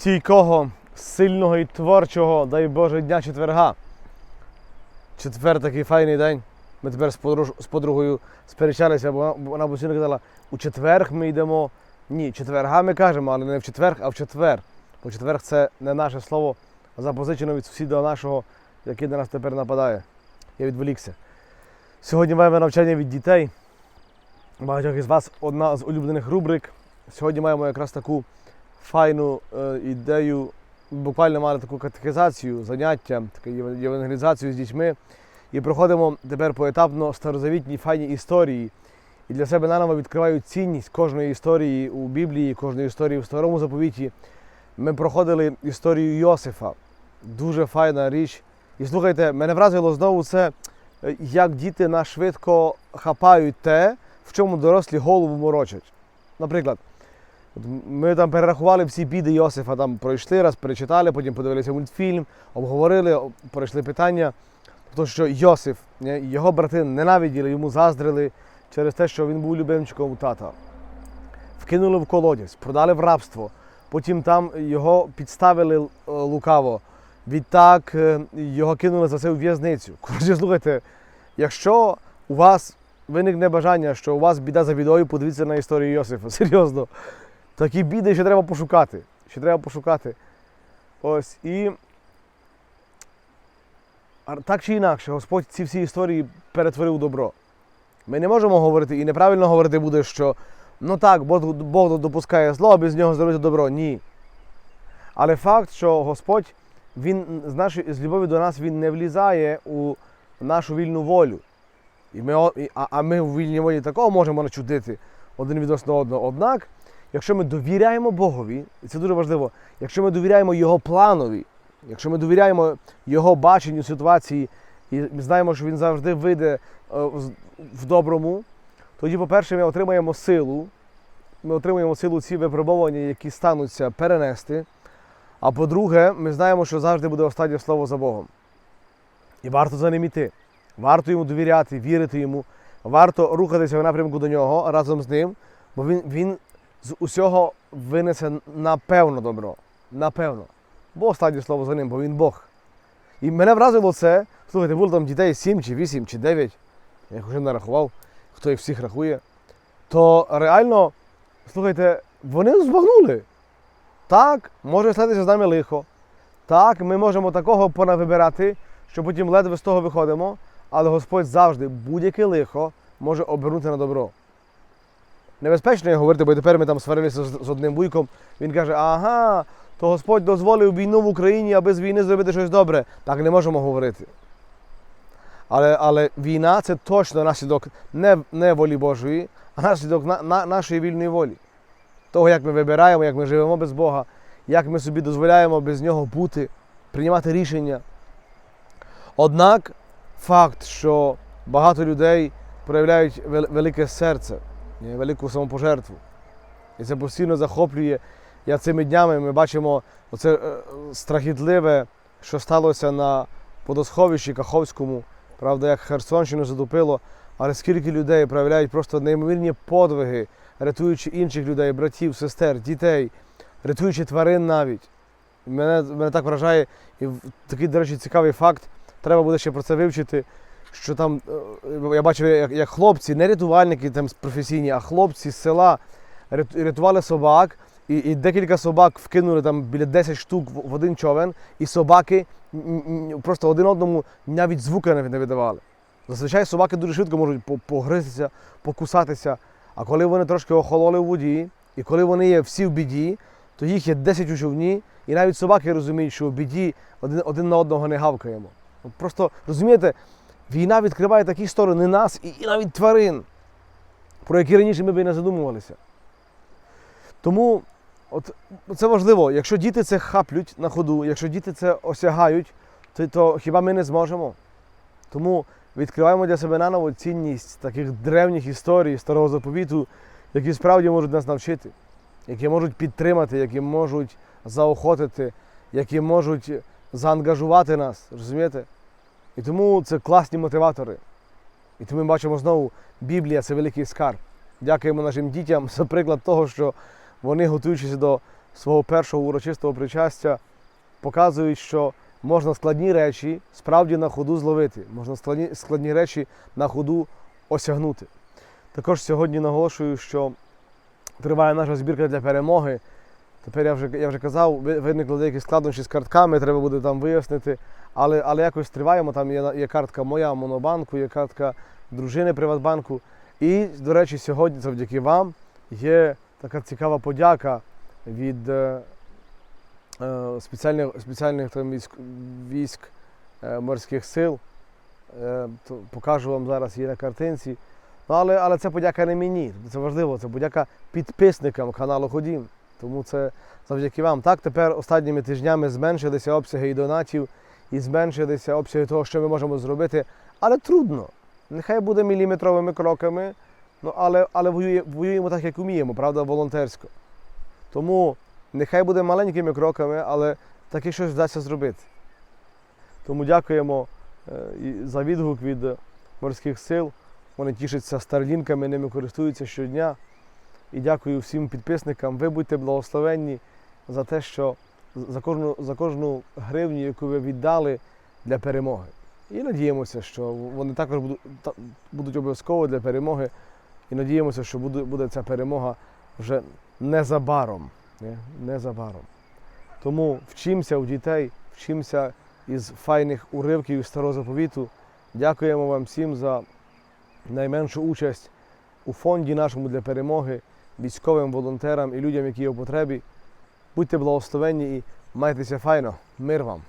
стійкого, сильного і творчого, дай Боже, дня четверга. Четвер такий файний день. Ми тепер з, подруж... з подругою сперечалися, бо вона, постійно казала, у четверг ми йдемо. Ні, четверга ми кажемо, але не в четверг, а в четвер. Бо четверг це не наше слово, а запозичено від сусіда нашого, який на нас тепер нападає. Я відволікся. Сьогодні маємо навчання від дітей. Багатьох із вас одна з улюблених рубрик. Сьогодні маємо якраз таку файну е, ідею. Буквально мали таку катехизацію, заняття, таку євангелізацію з дітьми. І проходимо тепер поетапно старозавітні файні історії. І для себе наново відкриваю цінність кожної історії у Біблії, кожної історії в старому заповіті. Ми проходили історію Йосифа. Дуже файна річ. І слухайте, мене вразило знову це, е, як діти нас швидко хапають те, в чому дорослі голову морочать. Наприклад, ми там перерахували всі біди Йосифа, там пройшли раз, перечитали, потім подивилися мультфільм, обговорили, пройшли питання. Тобто, що Йосиф, його брати ненавиділи, йому заздрили через те, що він був любимчиком у тата. Вкинули в колодязь, продали в рабство. Потім там його підставили е, лукаво. Відтак е, його кинули за це у в'язницю. Коротше, слухайте, якщо у вас виникне бажання, що у вас біда за бідою, подивіться на історію Йосифа. Серйозно. Такі біди ще треба пошукати. Ще треба пошукати. Ось і. Так чи інакше, Господь ці всі історії перетворив добро. Ми не можемо говорити, і неправильно говорити буде, що ну так, Бог, допускає зло, а без нього зробити добро. Ні. Але факт, що Господь він з, нашої, з любові до нас він не влізає у нашу вільну волю. І ми, а, а ми в вільній волі такого можемо начудити один відносно одного. Однак, якщо ми довіряємо Богові, і це дуже важливо, якщо ми довіряємо Його планові, якщо ми довіряємо Його баченню ситуації і знаємо, що Він завжди вийде е, в доброму, тоді, по-перше, ми отримаємо силу, ми отримаємо силу ці випробування, які стануться перенести. А по-друге, ми знаємо, що завжди буде останнє слово за Богом. І варто за ним іти. Варто йому довіряти, вірити йому. Варто рухатися в напрямку до нього разом з ним, бо він, він з усього винесе напевно добро. Напевно. Бо останнє слово за ним, бо він Бог. І мене вразило це. Слухайте, було там дітей 7 чи 8 чи 9. Я їх вже не рахував, хто їх всіх рахує. То реально, слухайте, вони збагнули. Так, може статися з нами лихо. Так, ми можемо такого понавибирати, що потім ледве з того виходимо, але Господь завжди будь-яке лихо може обернути на добро. Небезпечно говорити, бо тепер ми там сварилися з одним вуйком. Він каже: ага, то Господь дозволив війну в Україні, аби з війни зробити щось добре. Так не можемо говорити. Але, але війна це точно наслідок не, не волі Божої, а наслідок на, на, нашої вільної волі. Того, як ми вибираємо, як ми живемо без Бога, як ми собі дозволяємо без нього бути, приймати рішення. Однак факт, що багато людей проявляють велике серце, велику самопожертву. І це постійно захоплює. Я цими днями ми бачимо оце е, страхітливе, що сталося на водосховищі Каховському, правда, як Херсонщину затопило, але скільки людей проявляють просто неймовірні подвиги, рятуючи інших людей, братів, сестер, дітей, рятуючи тварин навіть. Мене, мене так вражає, і такий, до речі, цікавий факт. Треба буде ще про це вивчити. Що там е, я бачив, як, як хлопці, не рятувальники там професійні, а хлопці з села рятували собак, і, і декілька собак вкинули там біля 10 штук в, один човен, і собаки просто один одному навіть звука не, видавали. Зазвичай собаки дуже швидко можуть по- погризтися, покусатися. А коли вони трошки охололи в воді, і коли вони є всі в біді, то їх є 10 у човні, і навіть собаки розуміють, що в біді один, один на одного не гавкаємо. Просто розумієте, війна відкриває такі сторони нас і, навіть тварин, про які раніше ми б і не задумувалися. Тому от, це важливо, якщо діти це хаплють на ходу, якщо діти це осягають, то, то хіба ми не зможемо? Тому відкриваємо для себе наново цінність таких древніх історій старого заповіту, які справді можуть нас навчити, які можуть підтримати, які можуть заохотити, які можуть заангажувати нас, розумієте? І тому це класні мотиватори. І тому ми бачимо знову, Біблія це великий скарб. Дякуємо нашим дітям за приклад того, що вони, готуючись до свого першого урочистого причастя показують, що можна складні речі справді на ходу зловити, можна складні, складні речі на ходу осягнути. Також сьогодні наголошую, що триває наша збірка для перемоги. Тепер я вже, я вже казав, виникли деякі складнощі з картками, треба буде там вияснити. Але, але якось триваємо. Там є, є картка моя Монобанку, є картка дружини Приватбанку. І, до речі, сьогодні, завдяки вам, є така цікава подяка від е, е, спеціальних, спеціальних там, військ, військ е, морських сил. Е, то покажу вам зараз її на картинці. Ну, але, але це подяка не мені. Це важливо, це подяка підписникам каналу Ходім. Тому це завдяки вам. Так, тепер останніми тижнями зменшилися обсяги і донатів, і зменшилися обсяги того, що ми можемо зробити. Але трудно. Нехай буде міліметровими кроками, ну, але, але воює, воюємо так, як вміємо, правда, волонтерсько. Тому нехай буде маленькими кроками, але таки щось вдасться зробити. Тому дякуємо е, за відгук від морських сил. Вони тішаться старлінками, ними користуються щодня. І дякую всім підписникам. Ви будьте благословенні за те, що за кожну, за кожну гривню, яку ви віддали для перемоги. І надіємося, що вони також будуть, будуть обов'язково для перемоги. І надіємося, що буде, буде ця перемога вже незабаром. Не? Незабаром. Тому вчимося у дітей, вчимося із файних уривків із старого заповіту. Дякуємо вам всім за найменшу участь у фонді нашому для перемоги, військовим волонтерам і людям, які є в потребі. Будьте благословенні і майтеся файно. Мир вам!